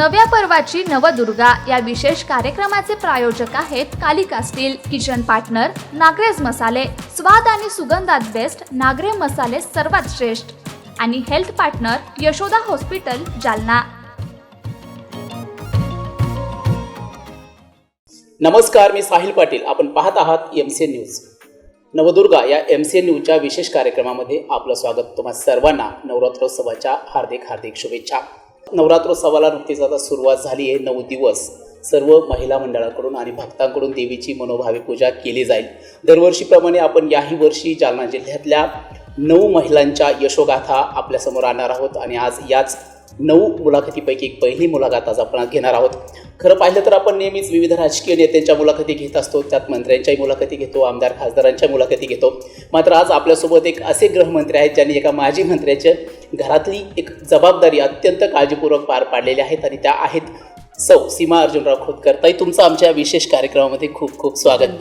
नव्या पर्वाची नवदुर्गा या विशेष कार्यक्रमाचे प्रायोजक आहेत Kalika steel kitchen partner Nagraj मसाले स्वाद आणि सुगंधात बेस्ट नागरे मसाले सर्वात श्रेष्ठ. आणि health partner Yashoda hospital Jalna. नमस्कार मी साहिल पाटील. आपण पाहत आहात M C N news Navdurga या एम सी एन न्यूजच्या विशेष कार्यक्रमामध्ये आपलं स्वागत. तुम्हा सर्वांना नवरात्रोत्सवाच्या हार्दिक हार्दिक शुभेच्छा. नवरात्रोत्सवाला नुकतीच आता सुरुवात झाली आहे. नऊ दिवस सर्व महिला मंडळाकडून आणि भक्तांकडून देवीची मनोभावे पूजा केली जाईल. दरवर्षीप्रमाणे आपण याही वर्षी जालना जिल्ह्यातल्या नऊ महिलांच्या यशोगाथा आपल्यासमोर आणणार आहोत आणि आज याच नऊ मुलाखतीपैकी एक पहिली मुलाखत आज आपण घेणार आहोत. खरं पाहिलं तर आपण नेहमीच विविध राजकीय नेत्यांच्या मुलाखती घेत असतो. त्यात मंत्र्यांच्याही मुलाखती घेतो आमदार खासदारांच्या मुलाखती घेतो. मात्र आज आपल्यासोबत एक असे गृहमंत्री आहेत ज्यांनी एका माजी मंत्र्याच्या घरातली एक जबाबदारी अत्यंत काळजीपूर्वक पार पाडलेली आहेत आणि त्या आहेत सौ सीमा अर्जुनराव खोतकर. ताई तुमचं आमच्या विशेष कार्यक्रमामध्ये खूप खूप स्वागत.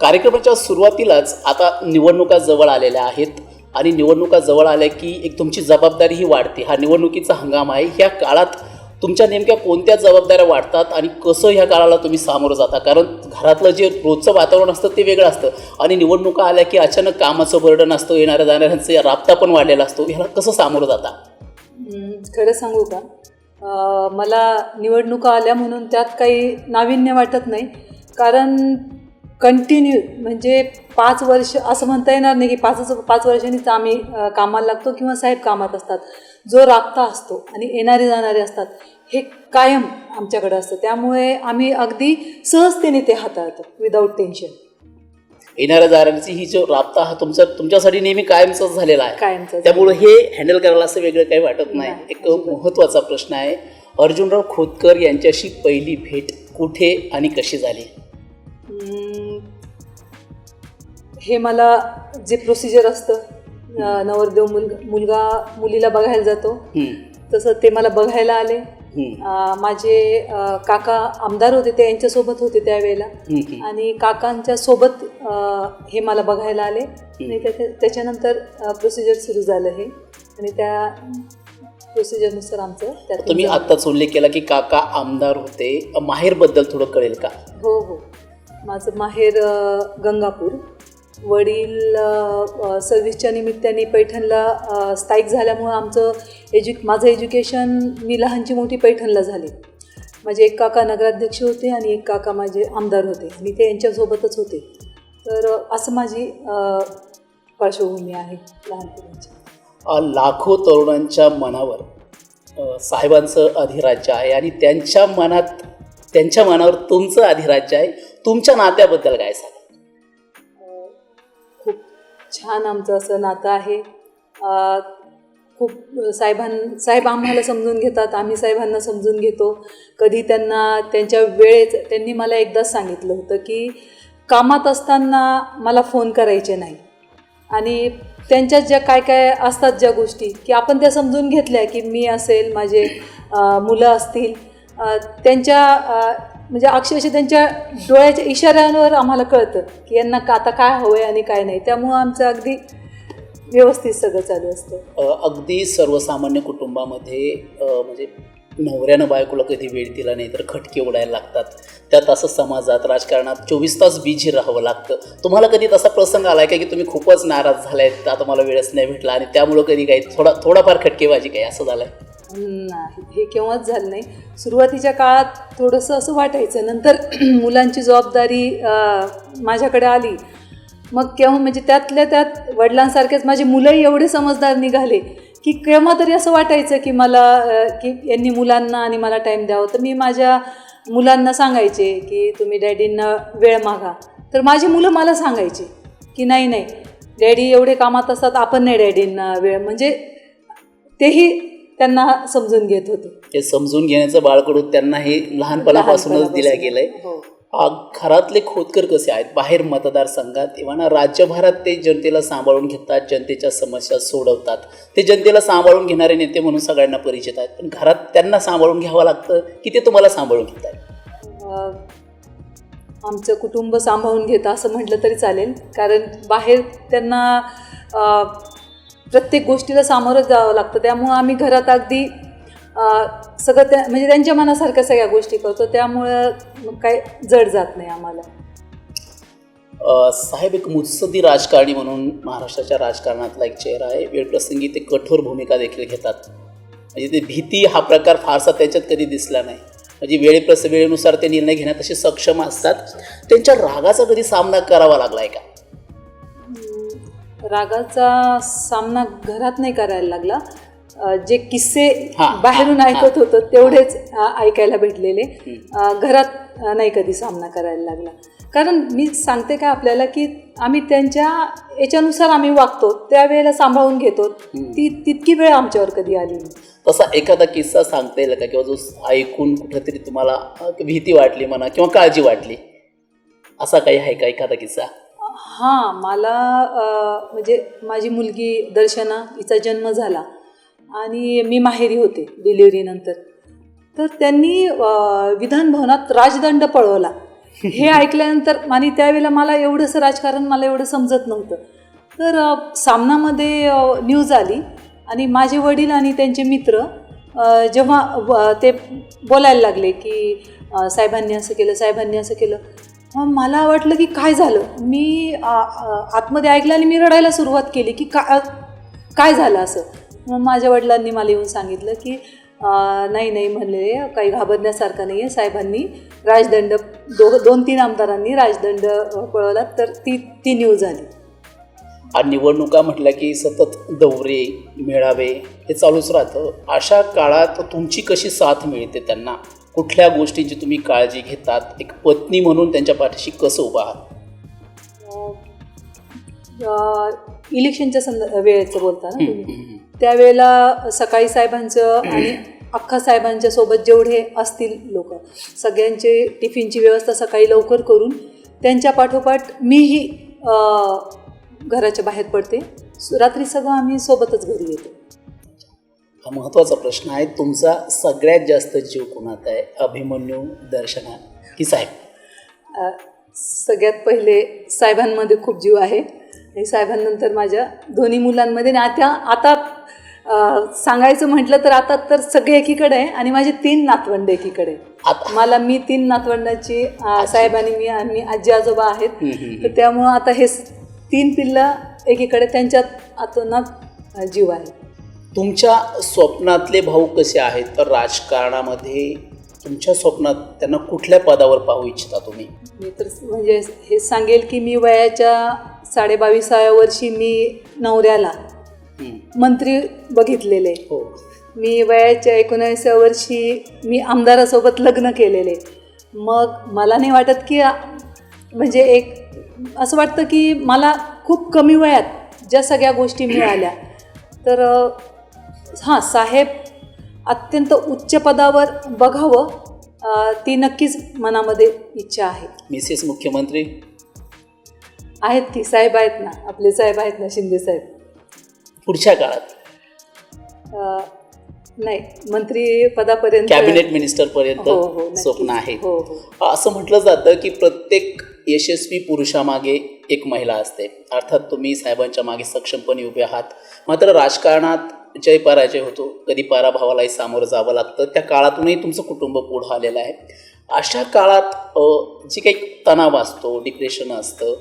कार्यक्रमाच्या सुरुवातीलाच आता निवडणुका जवळ आलेल्या आहेत आणि निवडणुका जवळ आल्या की एक तुमची जबाबदारीही वाढते. हा निवडणुकीचा हंगाम आहे. ह्या काळात तुमच्या नेमक्या कोणत्या जबाबदाऱ्या वाढतात आणि कसं ह्या काळाला तुम्ही सामोरं जाता? कारण घरातलं जे रोजचं वातावरण असतं ते वेगळं असतं. आणि निवडणुका आल्या की अचानक कामाचं बर्डन असतं येणाऱ्या जाणाऱ्यांचं राबता पण वाढलेला असतो. ह्याला कसं सामोरं जाता? खरं सांगू का? मला निवडणुका आल्या म्हणून त्यात काही नाविन्य वाटत नाही. कारण कंटिन्यू म्हणजे पाच वर्ष असं म्हणता येणार नाही की पाच पाच वर्षांनीच आम्ही कामाला लागतो किंवा साहेब कामात असतात. जो राबता असतो आणि येणारे जाणारे असतात. हे कायम आमच्याकडे असतं. त्यामुळे आम्ही अगदी सहजतेने ते हाताळतो विदाऊट टेन्शन येणाऱ्या जाणाऱ्यांची ही जो राबता हा तुमचा तुमच्यासाठी नेहमी कायमचाच झालेला आहे. कायमचं त्यामुळे हे हँडल करायला असं वेगळं काही वाटत नाही. एक महत्त्वाचा प्रश्न आहे. अर्जुनराव खोतकर यांच्याशी पहिली भेट कुठे आणि कशी झाली? हे मला जे प्रोसिजर असतं नवरदेव मुलगा मुलगा मुलीला बघायला जातो. तसं ते मला बघायला आले. माझे काका आमदार होते ते यांच्यासोबत होते त्यावेळेला. आणि काकांच्या सोबत हे मला बघायला आले. आणि त्याच्या- त्याच्यानंतर प्रोसिजर सुरू झालं हे. आणि त्या प्रोसिजरनुसार आमचं त्यात तुम्ही आत्ताच उल्लेख केला की काका आमदार होते. माहेरबद्दल थोडं कळेल का? हो हो. माझं माहेर गंगापूर. वडील सर्व्हिसच्या निमित्ताने पैठणला स्थायिक झाल्यामुळं आमचं एज्यु माझं एज्युकेशन मी लहानची मोठी पैठणला झाले. माझे एक काका नगराध्यक्ष होते आणि एक काका माझे आमदार होते. आणि ते यांच्यासोबतच होते. तर असं माझी पार्श्वभूमी आहे लहानपणीची. लाखो तरुणांच्या मनावर साहेबांचं अधिराज्य आहे आणि त्यांच्या मनात त्यांच्या मनावर तुमचं अधिराज्य आहे. तुमच्या नात्याबद्दल काय सांगा छान आमचं असं नातं आहे. खूप साहेबां साहेब आम्हाला समजून घेतात आम्ही साहेबांना समजून घेतो. कधी त्यांना त्यांच्या वेळेत त्यांनी मला एकदाच सांगितलं होतं की कामात असताना मला फोन करायचे नाही. आणि त्यांच्यात ज्या काय काय असतात ज्या गोष्टी की आपण त्या समजून घेतल्या की मी असेल माझे मुलं असतील त्यांच्या म्हणजे अक्षरशः त्यांच्या डोळ्याच्या इशाऱ्यांवर आम्हाला कळतं की यांना का आता काय हवं आहे आणि काय नाही. त्यामुळं आमचं अगदी व्यवस्थित सगळं चालू असतं. अगदी सर्वसामान्य कुटुंबामध्ये म्हणजे नवऱ्यानं बायकोला कधी वेळ दिला नाही तर खटके उडायला लागतात. त्यात असं समाजात राजकारणात चोवीस तास बिझी राहावं लागतं. तुम्हाला कधी तसा प्रसंग आला का की तुम्ही खूपच नाराज झालाय आता मला वेळच नाही भेटला आणि त्यामुळं कधी काही थोडा थोडाफार खटकेबाजी काही असं झालं आहे नाही हे केव्हाच झालं नाही. सुरुवातीच्या काळात थोडंसं असं वाटायचं नंतर मुलांची जबाबदारी माझ्याकडे आली. मग केव्हा म्हणजे त्यातल्या त्यात वडिलांसारखेच माझे मुलंही एवढे समजदार निघाले की केव्हा तरी असं वाटायचं की मला की यांनी मुलांना आणि मला टाईम द्यावं. तर मी माझ्या मुलांना सांगायचे की तुम्ही डॅडींना वेळ मागा. तर माझी मुलं मला सांगायची की नाही नाही डॅडी एवढे कामात असतात आपण नाही डॅडींना वेळ. म्हणजे तेही त्यांना समजून घेत होते. हे समजून घेण्याचं बाळकडून त्यांना हे लहानपणापासूनच दिल्या गेलंय. हो. घरातले खोतकर कसे आहेत? बाहेर मतदारसंघात किंवा ना राज्यभरात ते जनतेला सांभाळून घेतात जनतेच्या समस्या सोडवतात. ते जनतेला सांभाळून घेणारे नेते म्हणून सगळ्यांना परिचित आहेत. पण घरात त्यांना सांभाळून घ्यावं लागतं की ते तुम्हाला सांभाळून घेतात आमचं कुटुंब सांभाळून घेतं असं म्हटलं तरी चालेल. कारण बाहेर त्यांना प्रत्येक गोष्टीला सामोरं जावं लागतं. त्यामुळं आम्ही घरात अगदी सगळं त्या म्हणजे त्यांच्या मनासारख्या सगळ्या गोष्टी करतो. त्यामुळं काय जड जात नाही आम्हाला. साहेब एक मुत्सदी राजकारणी म्हणून महाराष्ट्राच्या राजकारणातला एक चेहरा आहे. वेळप्रसंगी ते कठोर भूमिका देखील घेतात. म्हणजे ते भीती हा प्रकार फारसा त्याच्यात कधी दिसला नाही. म्हणजे वेळेप्रस वेळेनुसार ते निर्णय घेण्यात असे सक्षम असतात. त्यांच्या रागाचा कधी सामना करावा लागला आहे का? रागाचा सामना घरात नाही करायला लागला. जे किस्से बाहेरून ऐकत होतं तेवढेच ऐकायला भेटलेले. घरात नाही कधी सामना करायला लागला. कारण मी सांगते का आपल्याला की आम्ही त्यांच्या याच्यानुसार आम्ही वागतो त्यावेळेला सांभाळून घेतो. ती तितकी वेळ आमच्यावर कधी आली नाही. तसा एखादा किस्सा सांगता येईल का? किंवा जो ऐकून कुठेतरी तुम्हाला भीती वाटली म्हणा किंवा काळजी वाटली? असा काही आहे का एखादा किस्सा? हां मला म्हणजे माझी मुलगी दर्शना हिचा जन्म झाला. आणि मी माहेरी होते डिलिव्हरीनंतर तर त्यांनी विधान भवनात राजदंड पळवला. हे ऐकल्यानंतर आणि त्यावेळेला मला एवढंसं राजकारण मला एवढं समजत नव्हतं. तर सामनामध्ये न्यूज आली. आणि माझे वडील आणि त्यांचे मित्र जेव्हा ते बोलायला लागले की साहेबांनी असं केलं साहेबांनी असं केलं. मग मला वाटलं की काय झालं? मी आतमध्ये ऐकलं आणि मी रडायला सुरुवात केली की का काय झालं असं? मग माझ्या वडिलांनी मला येऊन सांगितलं की नाही नाही म्हणले काही घाबरण्यासारखं नाही आहे साहेबांनी. राजदंड दो दोन तीन आमदारांनी राजदंड पळवला तर ती ती न्यूज आली. आणि निवडणुका म्हटल्या की सतत दौरे मेळावे हे चालूच राहतं. अशा काळात तुमची कशी साथ मिळते त्यांना? कुठल्या गोष्टींची तुम्ही काळजी घेतात? एक पत्नी म्हणून त्यांच्या पाठीशी कसं उभा आहात? इलेक्शनच्या संद वेळेचं बोलता ना तुम्ही. त्यावेळेला सकाळी साहेबांचं आणि अख्खा साहेबांच्या सोबत जेवढे असतील लोक सगळ्यांचे टिफिनची व्यवस्था सकाळी लवकर करून त्यांच्या पाठोपाठ मीही घराच्या बाहेर पडते. रात्री सगळं आम्ही सोबतच घरी येतो. हा महत्त्वाचा प्रश्न आहे. तुमचा सगळ्यात जास्त जीव कुणात आहे? अभिमन्यू दर्शना की साहेब. सगळ्यात पहिले साहेबांमध्ये खूप जीव आहे. आणि साहेबांनंतर माझ्या दोन्ही मुलांमध्ये. आणि आता आता सांगायचं म्हटलं तर आता तर सगळे एकीकडे आहे आणि माझे तीन नातवंड एकीकडे मला मी तीन नातवंडाची साहेब आणि मी आणि आजी आजोबा आहेत. तर त्यामुळं आता हे तीन पिल्लं एकीकडे. त्यांच्यात आतोनात जीव आहे. तुमच्या स्वप्नातले भाऊ कसे आहेत? तर राजकारणामध्ये तुमच्या स्वप्नात त्यांना कुठल्या पदावर पाहू इच्छिता तुम्ही? मी तर म्हणजे हे सांगेल की मी वयाच्या साडेबावीसाव्या वर्षी मी नवऱ्याला. मंत्री बघितलेले. हो. मी वयाच्या एकोणावीसव्या वर्षी मी आमदारासोबत लग्न केलेले. मग मला नाही वाटत की म्हणजे एक असं वाटतं की मला खूप कमी वयात ज्या सगळ्या गोष्टी मिळाल्या. तर हां साहेब अत्यंत उच्च पदावर बघावं ती नक्कीच मनामध्ये इच्छा आहे. मिसेस मुख्यमंत्री? आहेत की साहेब आहेत ना आपले साहेब आहेत ना शिंदे साहेब. पुढच्या काळात? नाही मंत्री पदापर्यंत कॅबिनेट मिनिस्टर पर्यंत हो, हो. स्वप्न आहे हो. असं म्हटलं जातं की प्रत्येक यशस्वी पुरुषामागे एक महिला असते. अर्थात तुम्ही साहेबांच्या मागे सक्षमपणे उभे आहात. मात्र राजकारणात जय पराजय होतो. कधी पराभावालाही सामोरं जावं लागतं. त्या काळातूनही तुमचं कुटुंब पुढं आलेलं आहे. अशा काळात जे जी काही तणाव असतो डिप्रेशन असतं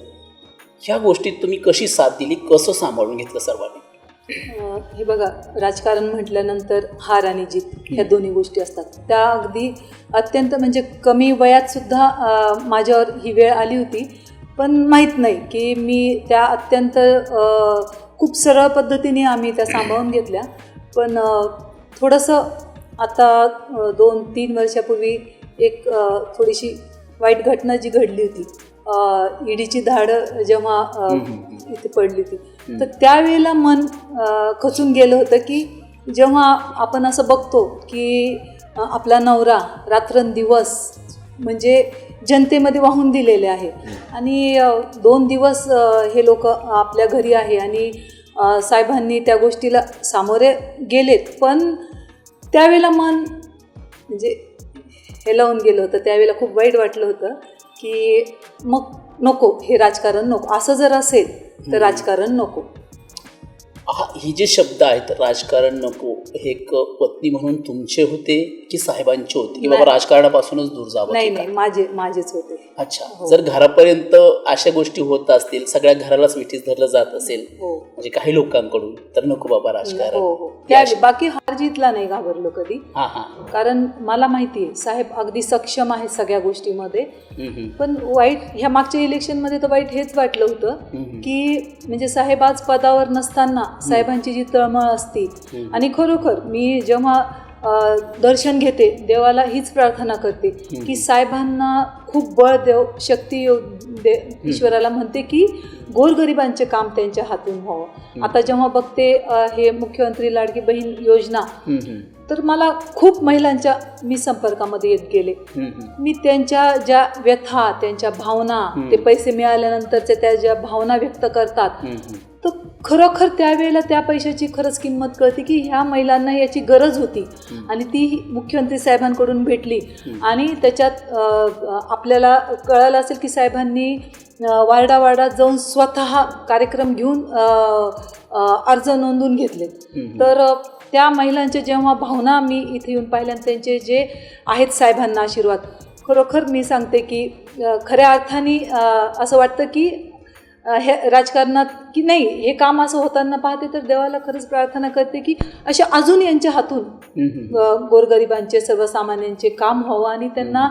ह्या गोष्टीत तुम्ही कशी साथ दिली? कसं सांभाळून घेतलं सर्वांनी? हे बघा राजकारण म्हटल्यानंतर हार आणि जीत ह्या दोन्ही गोष्टी असतात. त्या अगदी अत्यंत म्हणजे कमी वयात सुद्धा माझ्यावर ही वेळ आली होती. पण माहीत नाही की मी त्या अत्यंत खूप सरळ पद्धतीने आम्ही त्या सांभाळून घेतल्या. पण थोडंसं आता दोन तीन वर्षापूर्वी एक थोडीशी वाईट घटना जी घडली होती. ईडीची धाडं जेव्हा इथे पडली होती. तर त्यावेळेला मन खचून गेलं होतं की जेव्हा आपण असं बघतो की आपला नवरा रात्रंदिवस म्हणजे जनतेमध्ये वाहून दिलेले आहे. आणि दोन दिवस हे लोक आपल्या घरी आहे आणि साहेबांनी त्या गोष्टीला सामोरे गेलेत. पण त्यावेळेला मन म्हणजे हे लावून गेलं होतं. त्यावेळेला खूप वाईट वाटलं होतं की मग नको हे राजकारण नको. असं जर असेल तर राजकारण नको. हा हे जे शब्द आहेत राजकारण नको हे एक पत्नी म्हणून तुमचे होते की साहेबांचे होते की बाबा. राजकारणापासूनच दूर जावं नाही नाही? माझे माझेच होते अच्छा हो. जर घरापर्यंत अशा गोष्टी होत असतील सगळ्या घरालाच मिठीस धरलं जात असेल हो म्हणजे काही लोकांकडून तर नको बाबा राजकारण हो हो त्या बाकी हार जीतला नाही घाबरलो कधी. कारण मला माहिती आहे साहेब अगदी सक्षम आहेत सगळ्या गोष्टीमध्ये. पण वाईट ह्या मागच्या इलेक्शनमध्ये तर वाईट हेच वाटलं होतं. की म्हणजे साहेब आज पदावर नसताना साहेबांची जी तळमळ असती. आणि खरोखर मी जेव्हा दर्शन घेते देवाला हीच प्रार्थना करते की साहेबांना खूप बळ देव शक्ती येऊ दे ईश्वराला म्हणते की गोरगरिबांचे काम त्यांच्या हातून व्हावं. आता जेव्हा बघते हे मुख्यमंत्री लाडकी बहीण योजना तर मला खूप महिलांच्या मी संपर्कामध्ये येत गेले. मी त्यांच्या ज्या व्यथा त्यांच्या भावना ते पैसे मिळाल्यानंतरच्या त्या ज्या भावना व्यक्त करतात खरोखर त्यावेळेला त्या पैशाची खरंच किंमत कळते की ह्या महिलांना याची गरज होती. आणि ती मुख्यमंत्री साहेबांकडून भेटली. आणि त्याच्यात आपल्याला कळालं असेल की साहेबांनी अ, वार्डावार्डात जाऊन स्वतः कार्यक्रम घेऊन अर्ज नोंदवून घेतले. तर त्या महिलांच्या जेव्हा भावना मी इथे येऊन पाहिल्या आणि त्यांचे जे आहेत साहेबांना आशीर्वाद खरोखर मी सांगते की खऱ्या अर्थाने असं वाटतं की हे राजकारणात की नाही हे काम असं होताना पाहते तर देवाला खरंच प्रार्थना करते की अशा अजून यांच्या हातून गोरगरिबांचे सर्वसामान्यांचे काम व्हावं आणि त्यांना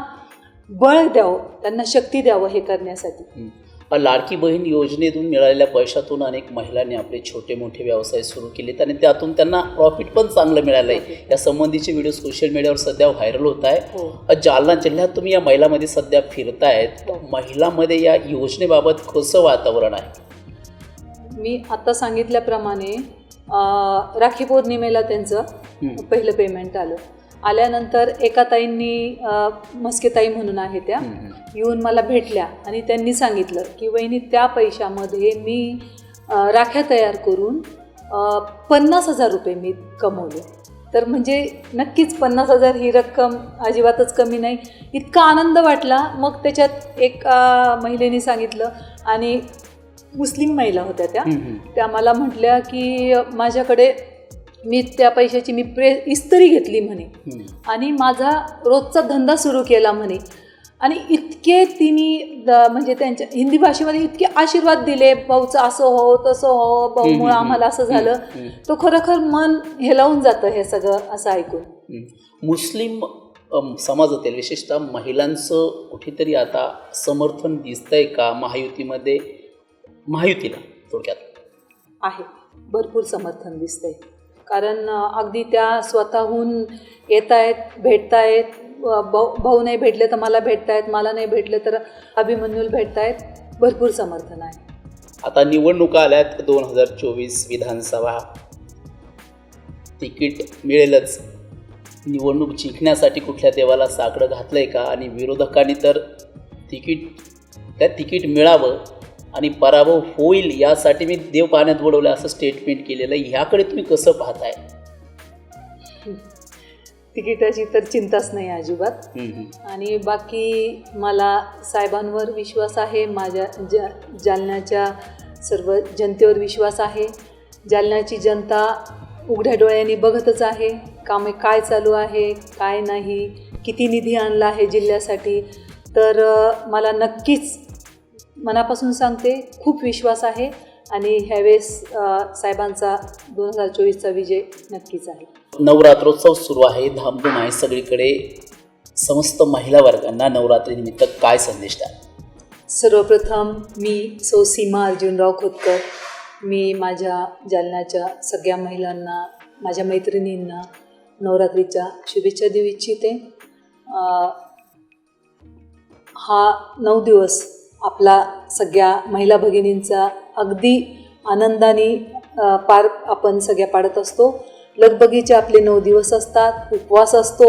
बळ द्यावं त्यांना शक्ती द्यावं हे करण्यासाठी. लाडकी बहीण योजनेतून मिळालेल्या पैशातून अनेक महिलांनी आपले छोटे मोठे व्यवसाय सुरू केलेत आणि त्यातून त्यांना प्रॉफिट पण चांगलं मिळालं आहे या संबंधीचे व्हिडिओ सोशल मीडियावर सध्या व्हायरल होत आहे. हो. जालना जिल्ह्यात तुम्ही या महिलामध्ये सध्या फिरतायत. हो. महिलांमध्ये या योजनेबाबत कसं वातावरण आहे. मी आता सांगितल्याप्रमाणे राखी पौर्णिमेला त्यांचं. पहिलं पेमेंट आलं. आल्यानंतर एका ताईंनी अ, मस्के ताई म्हणून आहे त्या. येऊन मला भेटल्या आणि त्यांनी सांगितलं की वहिनी त्या पैशामध्ये मी राख्या तयार करून पन्नास हजार रुपये मी कमवले तर म्हणजे नक्कीच पन्नास हजार ही रक्कम अजिबातच कमी नाही इतका आनंद वाटला मग त्याच्यात एक महिलेने सांगितलं आणि मुस्लिम महिला होत्या त्या. त्या मला म्हटल्या की माझ्याकडे मी त्या पैशाची मी प्रे इस्त्री घेतली म्हणे. आणि माझा रोजचा धंदा सुरू केला म्हणे. आणि इतके तिने म्हणजे त्यांच्या हिंदी भाषेमध्ये इतके आशीर्वाद दिले भाऊचं असं हो तसं हो भाऊमुळं आम्हाला असं झालं. तो खरोखर मन हेलावून जातं हे सगळं असं ऐकून. मुस्लिम समाजातील विशेषतः महिलांचं कुठेतरी आता समर्थन दिसतंय का महायुतीमध्ये? महायुतीला थोडक्यात. आहे. भरपूर समर्थन दिसतंय. कारण अगदी त्या स्वतःहून येत आहेत भेटतायत भाऊ भाऊ नाही भेटले तर मला भेटतायत मला नाही भेटले तर अभिमन्यूला भेटतायत भरपूर समर्थन आहे. आता निवडणुका आल्यात दोन हजार चोवीस विधानसभा. तिकीट मिळेलच. निवडणूक जिंकण्यासाठी कुठल्या देवाला साकडं घातलंय का? आणि विरोधकांनी तर तिकीट त्या तिकीट मिळावं. आणि पराभव होईल यासाठी मी देव पाण्यात बुडवलं असं स्टेटमेंट केलेलं आहे. ह्याकडे तुम्ही कसं पाहताय? तिकिटाची तर चिंताच नाही अजिबात. आणि बाकी मला साहेबांवर विश्वास आहे माझ्या ज जालन्याच्या सर्व जनतेवर विश्वास आहे. जालन्याची जनता उघड्या डोळ्यांनी बघतच आहे कामे काय चालू आहे काय नाही किती निधी आणला आहे जिल्ह्यासाठी. तर मला नक्कीच मनापासून सांगते खूप विश्वास आहे आणि ह्यावेळेस साहेबांचा दोन हजार चोवीसचा विजय नक्कीच आहे. नवरात्रोत्सव सुरू आहे. धामधूम आहे. सगळीकडे समस्त महिला वर्गांना नवरात्रीनिमित्त काय संदेश द्या सर्वप्रथम मी सौ सीमा अर्जुनराव खोतकर मी माझ्या जालन्याच्या सगळ्या महिलांना माझ्या मैत्रिणींना नवरात्रीच्या शुभेच्छा देऊ इच्छिते. हा नऊ दिवस आपला सगळ्या महिला भगिनींचा अगदी आनंदाने पार आपण सगळ्या पाडत असतो. लगबगीचे आपले नऊ दिवस असतात उपवास असतो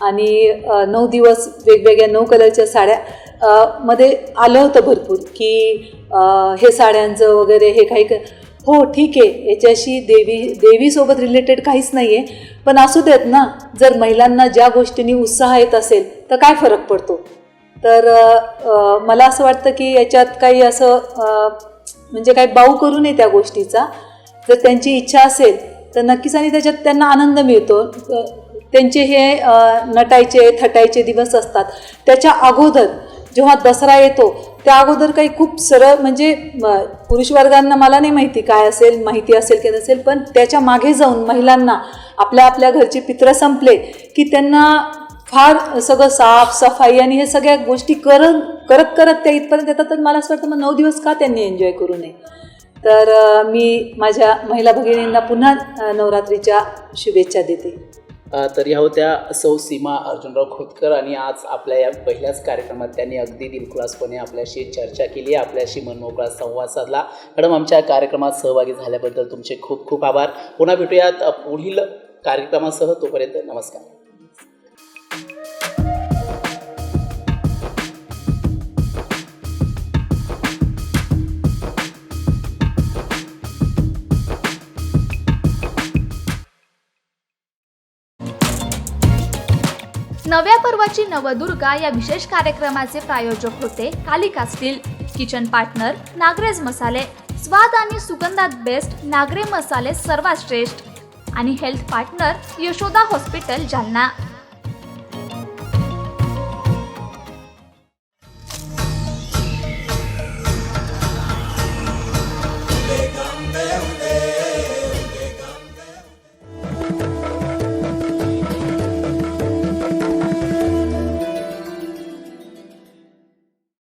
आणि नऊ दिवस वेगवेगळ्या नऊ कलरच्या साड्या मध्ये आलं होतं भरपूर की हे साड्यांचं वगैरे हे काही क- हो ठीक आहे याच्याशी देवी देवीसोबत रिलेटेड काहीच नाही आहे पण असू देत ना जर महिलांना ज्या गोष्टींनी उत्साह येत असेल तर काय फरक पडतो? तर मला असं वाटतं की याच्यात काही असं म्हणजे काही बाऊ करू नये त्या गोष्टीचा. जर त्यांची इच्छा असेल तर नक्कीच आणि त्याच्यात त्यांना आनंद मिळतो. त्यांचे हे नटायचे थटायचे दिवस असतात. त्याच्या अगोदर जेव्हा दसरा येतो त्या अगोदर काही खूप सरळ म्हणजे पुरुष वर्गांना मला नाही माहिती काय असेल माहिती असेल की नसेल पण त्याच्यामागे जाऊन महिलांना आपल्या आपल्या घरचे पित्र संपले की त्यांना फार सगळं साफ सफाई आणि हे सगळ्या गोष्टी करत करत करत त्या इथपर्यंत येतात. तर मला असं वाटतं मग नऊ दिवस का त्यांनी एन्जॉय करू नये? तर मी माझ्या महिला भगिनींना पुन्हा नवरात्रीच्या शुभेच्छा देते. तर ह्या होत्या सौ सीमा अर्जुनराव खोतकर आणि आज आपल्या या पहिल्याच कार्यक्रमात त्यांनी अगदी दिलखुलासपणे आपल्याशी चर्चा केली आपल्याशी मनमोकळा संवाद साधला. मॅडम आमच्या कार्यक्रमात सहभागी झाल्याबद्दल तुमचे खूप खूप आभार. पुन्हा भेटूयात पुढील कार्यक्रमासह. तोपर्यंत नमस्कार. नव्या पर्वाची नवदुर्गा या विशेष कार्यक्रमाचे प्रायोजक होते Kalika steel kitchen partner Nagraj मसाले स्वाद आणि सुगंधात बेस्ट नागरे मसाले सर्वात श्रेष्ठ. आणि health partner Yashoda hospital Jalna.